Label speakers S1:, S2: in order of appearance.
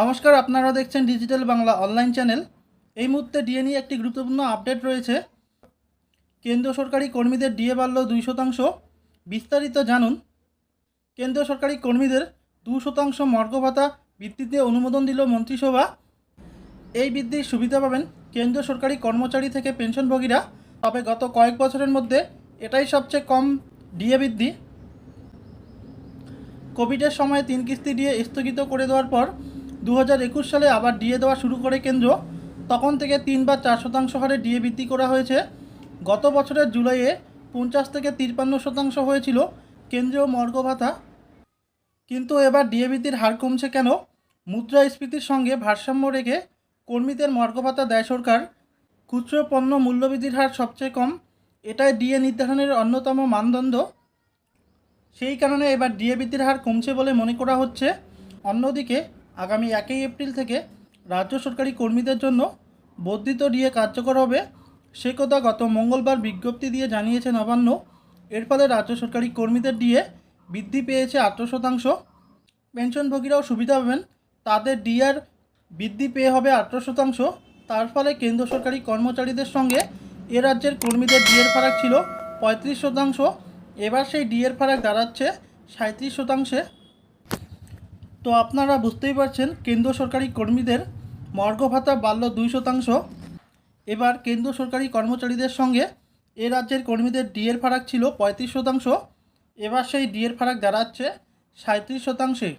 S1: নমস্কার, আপনারা দেখছেন ডিজিটাল বাংলা অনলাইন চ্যানেল এই মুহূর্তে ডিএ নিয়ে একটি গুরুত্বপূর্ণ আপডেট রয়েছে। কেন্দ্রীয় সরকারি কর্মীদের ডিএ বাড়ল দুই শতাংশ। বিস্তারিত জানুন। কেন্দ্রীয় সরকারি কর্মীদের দু শতাংশ মর্গ ভাতা বৃদ্ধিতে অনুমোদন দিল মন্ত্রিসভা। এই বৃদ্ধির সুবিধা পাবেন কেন্দ্রীয় সরকারি কর্মচারী থেকে পেনশনভোগীরা। তবে গত কয়েক বছরের মধ্যে এটাই সবচেয়ে কম ডিএ বৃদ্ধি। কোভিডের সময় তিন কিস্তি দিয়ে স্থগিত করে দেওয়ার পর দু সালে আবার ডিএ দেওয়া শুরু করে কেন্দ্র, তখন থেকে তিন বা চার শতাংশ হারে ডিএ বৃদ্ধি করা হয়েছে। গত বছরের জুলাইয়ে পঞ্চাশ থেকে তিপ্পান্ন শতাংশ হয়েছিল কেন্দ্রীয় মর্গ ভাতা। কিন্তু এবার ডিএ বৃদ্ধির হার কমছে কেন? মুদ্রাস্ফীতির সঙ্গে ভারসাম্য রেখে কর্মীদের মর্গ ভাতা দেয় সরকার। খুচরো পণ্য মূল্যবৃদ্ধির হার সবচেয়ে কম, এটাই ডিএ নির্ধারণের অন্যতম মানদণ্ড। সেই কারণে এবার ডিএ বৃদ্ধির হার কমছে বলে মনে করা হচ্ছে। অন্যদিকে আগামী একই এপ্রিল থেকে রাজ্য সরকারি কর্মীদের জন্য বর্ধিত ডিএ কার্যকর হবে। সে কথা গত মঙ্গলবার বিজ্ঞপ্তি দিয়ে জানিয়েছে নবান্ন। এর ফলে রাজ্য সরকারি কর্মীদের ডিএ বৃদ্ধি পেয়েছে আঠারো শতাংশ। পেনশনভোগীরাও সুবিধা পাবেন। তাদের ডিআর বৃদ্ধি পেয়ে হবে আঠারো শতাংশ। তার ফলে কেন্দ্র সরকারি কর্মচারীদের সঙ্গে এ রাজ্যের কর্মীদের ডিএর ফারাক ছিল পঁয়ত্রিশ শতাংশ। এবার সেই ডিএর ফারাক দাঁড়াচ্ছে সাঁত্রিশ শতাংশে। তো আপনারা বুঝতেই পারছেন কেন্দ্র সরকারি কর্মীদের মর্গ ভাতা বাড়ল দুই শতাংশ। এবার কেন্দ্র সরকারি কর্মচারীদের সঙ্গে এ রাজ্যের কর্মীদের ডিএর ফারাক ছিল পঁয়ত্রিশ শতাংশ। এবার সেই ডিএর ফারাক দাঁড়াচ্ছে সাঁত্রিশ শতাংশে।